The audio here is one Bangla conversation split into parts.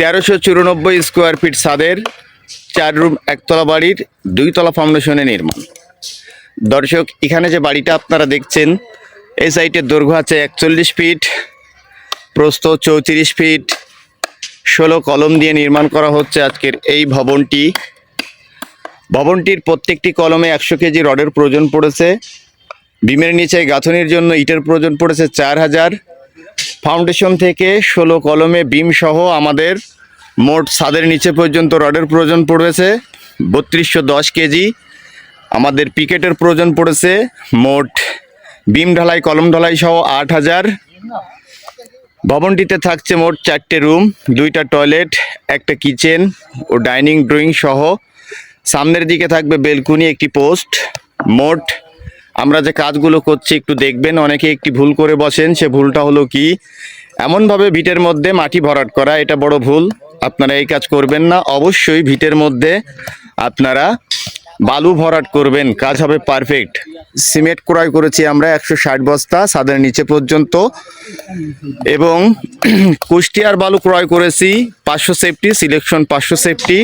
তেরোশো চুরানব্বই স্কোয়ার ফিট সাদের চার রুম একতলা বাড়ির দুইতলা ফাউন্ডেশনে নির্মাণ। দর্শক, এখানে যে বাড়িটা আপনারা দেখছেন, এই সাইটের দৈর্ঘ্য আছে একচল্লিশ ফিট প্রস্থ চৌত্রিশ ফিট ষোলো কলম দিয়ে নির্মাণ করা হচ্ছে আজকের এই ভবনটি। ভবনটির প্রত্যেকটি কলমে একশো কেজি রডের প্রয়োজন পড়েছে। বিমের নিচে গাঁথনির জন্য ইটের প্রয়োজন পড়েছে চার হাজার। ফাউন্ডেশন থেকে ষোলো কলমে বিম সহ আমাদের মোট ছাদের নিচে পর্যন্ত রডের প্রয়োজন পড়েছে। বত্রিশশো দশ কেজি। আমাদের পিকেটের প্রয়োজন পড়েছে মোট বিম ঢালাই, কলম ঢালাই সহ আট হাজার। ভবনটিতে থাকছে মোট চারটে রুম, দুইটা টয়লেট, একটা কিচেন ও ডাইনিং ড্রয়িং সহ। সামনের দিকে থাকবে বেলকুনি, একটি পোস্ট। মোট আমরা যে কাজগুলো করছি, একটু দেখবেন, অনেকে একটি ভুল করে বসেন, সে ভুলটা হলো কি? এমনভাবে ভিটের মধ্যে মাটি ভরাট করা, এটা বড় ভুল। আপনারা এই কাজ করবেন না। অবশ্যই ভিটের মধ্যে আপনারা বালু ভরাট করবেন, কাজ হবে পারফেক্ট। সিমেন্ট ক্রয় করেছি আমরা একশো ষাট বস্তা, ছাদের নিচে পর্যন্ত। এবং কুষ্টিয়ার বালু ক্রয় করেছি, পাঁচশো সেফটি, সিলেকশন পাঁচশো সেফটি।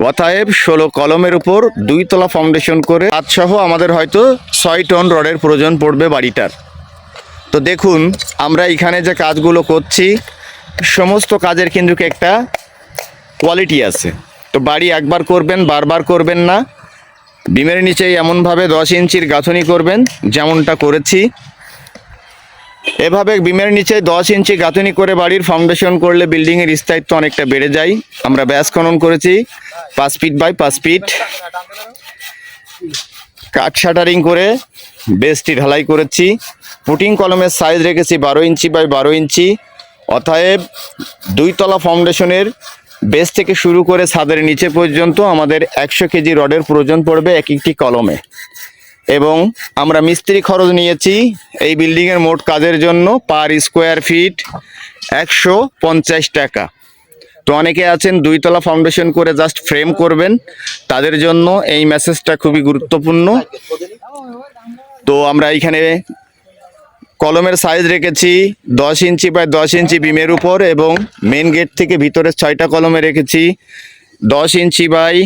অতএব ষোলো কলমের উপর দুই তলা ফাউন্ডেশন করে সহ আমাদের হয়তো ছয় টন রডের প্রয়োজন পড়বে বাড়িটার। তো দেখুন, আমরা এখানে যে কাজগুলো করছি, সমস্ত কাজের কিন্তু একটা কোয়ালিটি আছে। তো বাড়ি একবার করবেন, বারবার করবেন না। ডিমের নিচে এমনভাবে দশ ইঞ্চির গাঁথনি করবেন, যেমনটা করেছি। এভাবে বিমের নিচে দশ ইঞ্চি গাঁথনি করে বাড়ির ফাউন্ডেশন করলে বিল্ডিংয়ের স্থায়িত্ব অনেকটা বেড়ে যায়। আমরা ব্যাস খনন করেছি, পাঁচ ফিট বাই পাঁচ ফিট কাঠ শাটারিং করে বেসটি ঢালাই করেছি। পুটিং কলমের সাইজ রেখেছি বারো ইঞ্চি বাই বারো ইঞ্চি। অতএব দুইতলা ফাউন্ডেশনের বেস থেকে শুরু করে ছাদের নিচে পর্যন্ত আমাদের একশো কেজি রডের প্রয়োজন পড়বে এক একটি কলমে। এবং আমরা মিস্ত্রি খরচ নিয়েছি এই বিল্ডিংয়ের মোট কাজের জন্য পার স্কোয়ার ফিট একশো পঞ্চাশ টাকা। তো অনেকে আছেন দুইতলা ফাউন্ডেশন করে জাস্ট ফ্রেম করবেন, তাদের জন্য এই মেসেজটা খুবই গুরুত্বপূর্ণ। তো আমরা এখানে কলমের সাইজ রেখেছি, দশ ইঞ্চি বাই দশ ইঞ্চি বিমের উপর এবং মেন গেট থেকে ভিতরে ছয়টা কলমে রেখেছি, দশ ইঞ্চি বাই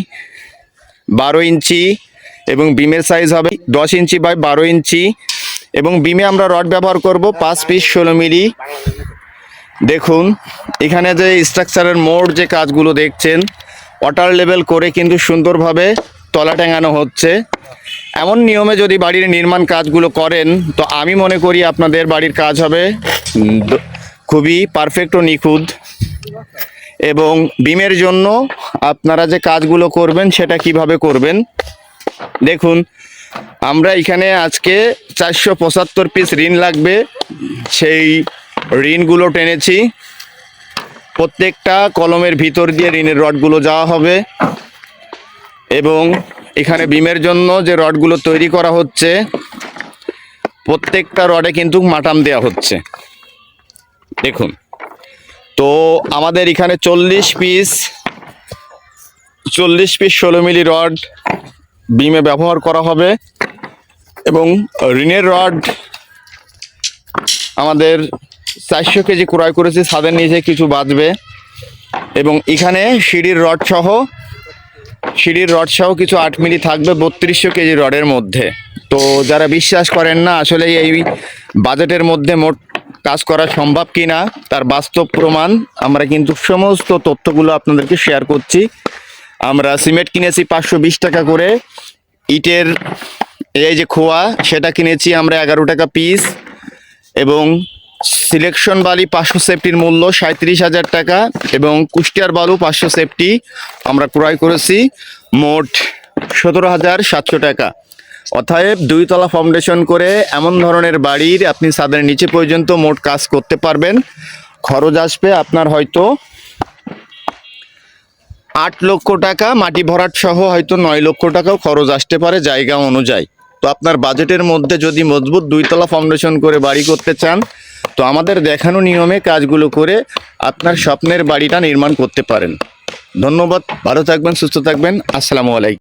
বারো ইঞ্চি এবং বিমের সাইজ হবে দশ ইঞ্চি বাই বারো ইঞ্চি এবং বিমে আমরা রড ব্যবহার করব পাঁচ পিস ষোলো মিলি। দেখুন, এখানে যে স্ট্রাকচারের মোড় যে কাজগুলো দেখছেন ওয়াটার লেভেল করে কিন্তু সুন্দরভাবে তলা টাঙানো হচ্ছে। এমন নিয়মে যদি বাড়ির নির্মাণ কাজগুলো করেন, তো আমি মনে করি আপনাদের বাড়ির কাজ হবে খুবই পারফেক্ট ও নিখুঁত। এবং বিমের জন্য আপনারা যে কাজগুলো করবেন, সেটা কীভাবে করবেন? দেখুন, আমরা এখানে আজকে চারশো পঁচাত্তর পিস ঋণ লাগবে। সেই ঋণগুলো টেনেছি। প্রত্যেকটা কলমের ভিতর দিয়ে ঋণের রডগুলো যাওয়া হবে। এবং এখানে বিমের জন্য যে রডগুলো তৈরি করা হচ্ছে, প্রত্যেকটা রডে কিন্তু মাটাম দেওয়া হচ্ছে। দেখুন। তো আমাদের এখানে চল্লিশ পিস চল্লিশ পিস ষোলো মিলি রড বিমে ব্যবহার করা হবে এবং ঋণের রড আমাদের চারশো কেজি ক্রয় করেছি, ছাদের নিচে কিছু বাঁচবে এবং এখানে সিঁড়ির রড সহ সিঁড়ির রড সহ কিছু আট মিলি থাকবে বত্রিশশো কেজি রডের মধ্যে। তো যারা বিশ্বাস করেন না আসলে এই বাজেটের মধ্যে মোট কাজ করা সম্ভব কি না তার বাস্তব প্রমাণ আমরা কিন্তু সমস্ত তথ্যগুলো আপনাদেরকে শেয়ার করছি। আমরা সিমেন্ট কিনেছি পাঁচশো বিশ টাকা করে। ইটের এই যে খোয়া, সেটা কিনেছি আমরা এগারো টাকা পিস এবং সিলেকশন বালি পাঁচশো সেফটির মূল্য সাঁত্রিশ হাজার টাকা এবং কুষ্টিয়ার বালু পাঁচশো সেফটি আমরা ক্রয় করেছি মোট সতেরো হাজার সাতশো টাকা। অতএব দুইতলা ফাউন্ডেশন করে এমন ধরনের বাড়ির আপনি ছাদের নিচে পর্যন্ত মোট কাজ করতে পারবেন। খরচ আসবে আপনার হয়তো আট লক্ষ টাকা, মাটি ভরাট সহ হয়তো নয় লক্ষ টাকাও খরচ আসতে পারে জায়গা অনুযায়ী। তো আপনার বাজেটের মধ্যে যদি মজবুত দুইতলা ফাউন্ডেশন করে বাড়ি করতে চান তো আমাদের দেখানো নিয়মে কাজগুলো করে আপনার স্বপ্নের বাড়িটা নির্মাণ করতে পারেন। ধন্যবাদ, ভালো থাকবেন, সুস্থ থাকবেন। আসসালামু আলাইকুম।